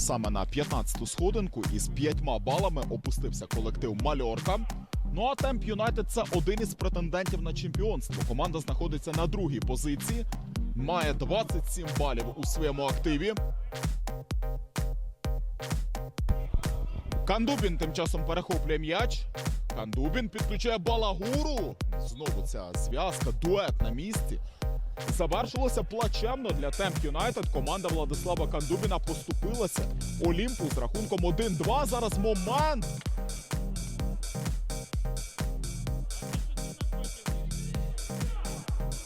Саме на 15-ту сходинку із п'ятьма балами опустився колектив Мальорка. Ну а Темп Юнайтед це один із претендентів на чемпіонство. Команда знаходиться на другій позиції, має 27 балів у своєму активі. Кандубін тим часом перехоплює м'яч. Кандубін підключає балагуру. Знову ця зв'язка, дует на місці. Завершилося плачевно для Темп Юнайтед. Команда Владислава Кандубіна поступилася Олімпу з рахунком 1-2. Зараз момент.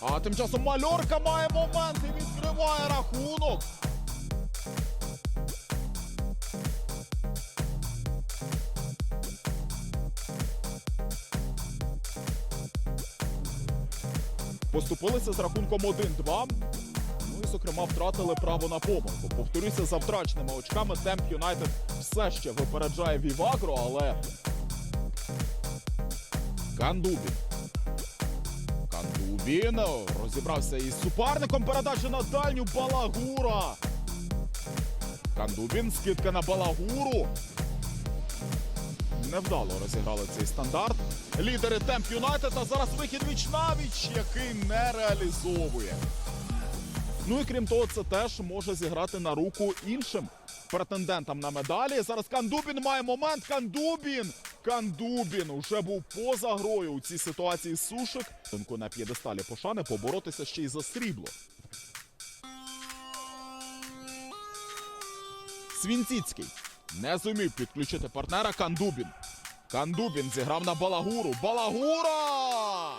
А тим часом Мальорка має момент і відкриває рахунок. Поступилися з рахунком 1-2. Ну і, зокрема, втратили право на помилку. Повторюся, за втраченими очками Темп Юнайтед все ще випереджає Вівагро, але. Кандубін. Кандубін розібрався із суперником. Передача на дальню Балагура. Кандубін, скидка на Балагуру. Невдало розіграли цей стандарт. Лідери Темп Юнайтед, а зараз вихід віч навіч, який не реалізовує. Ну і крім того, це теж може зіграти на руку іншим претендентам на медалі. Зараз Кандубін має момент. Кандубін! Кандубін уже був поза грою у цій ситуації сушик. Тонко на п'єдесталі пошани поборотися ще й за срібло. Свінціцький не зумів підключити партнера Кандубін. Кандубін зіграв на Балагуру. Балагура!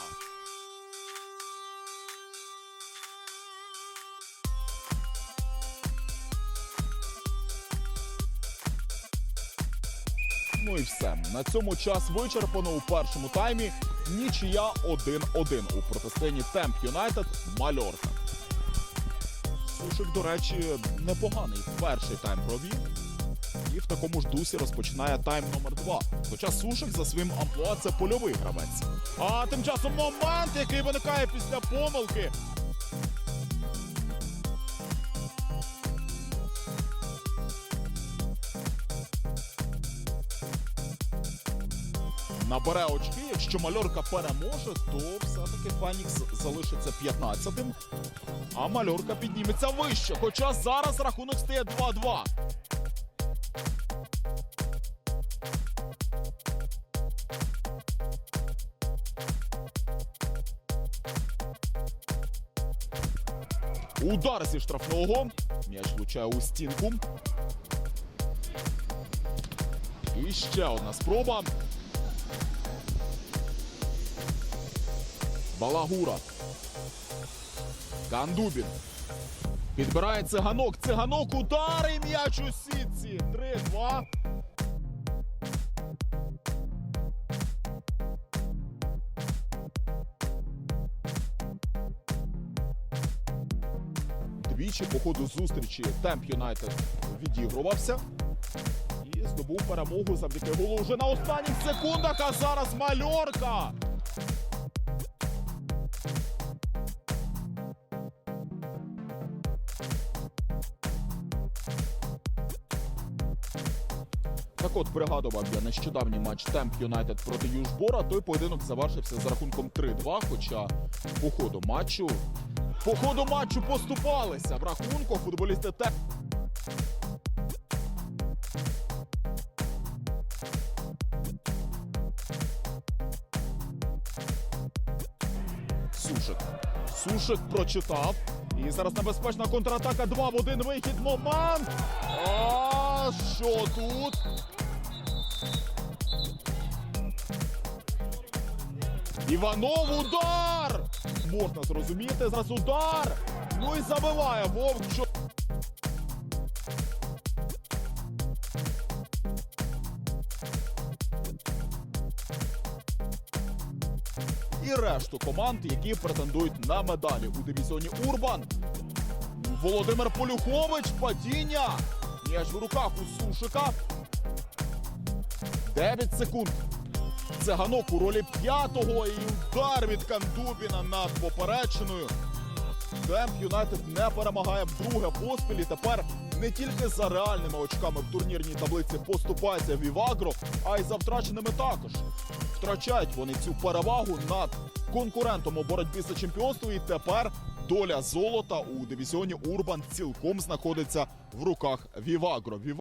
Ну і все. На цьому час вичерпано у першому таймі. Нічия 1-1 у протистоянні Темп Юнайтед Мальорка. Сушик, до речі, непоганий перший тайм провів. І в такому ж дусі розпочинає тайм номер 2 Хоча Сушик за своїм амплуа це польовий гравець. А тим часом момент, який виникає після помилки. Набере очки, якщо мальорка переможе, то все-таки Фенікс залишиться 15-тим. А мальорка підніметься вище. Хоча зараз рахунок стає 2-2. Удар зі штрафного. М'яч влучає у стінку. І ще одна спроба. Балагура. Кандубін. Підбирає циганок. Циганок удар і м'яч у сітці. 3-2. Двічі по ходу зустрічі Темп Юнайтед відігрувався. І здобув перемогу завдяки голу вже на останніх секундах. А зараз мальорка. Так от пригадував я нещодавній матч Темп Юнайтед проти Южбора. Той поєдинок завершився за рахунком 3-2, хоча по ходу матчу по ходу матчу поступалися в рахунку футболісти. Сушик. Сушик Сушик прочитав. І зараз небезпечна контратака. Два в один вихід. Момент. А що тут? Іванов удар! Можна зрозуміти, зараз удар! Ну і забиває Вовк. І решту команд, які претендують на медалі у дивізіоні Урбан. Володимир Полюхович, падіння. М'яч в руках у Сушика. 9 секунд. Циганок у ролі п'ятого і удар від Кандубіна над поперечиною. Темп Юнайтед не перемагає вдруге поспіль і тепер не тільки за реальними очками в турнірній таблиці поступається Вівагро, а й за втраченими також. Втрачають вони цю перевагу над конкурентом у боротьбі за чемпіонство, і тепер доля золота у дивізіоні Урбан цілком знаходиться в руках Вівагро. Вів-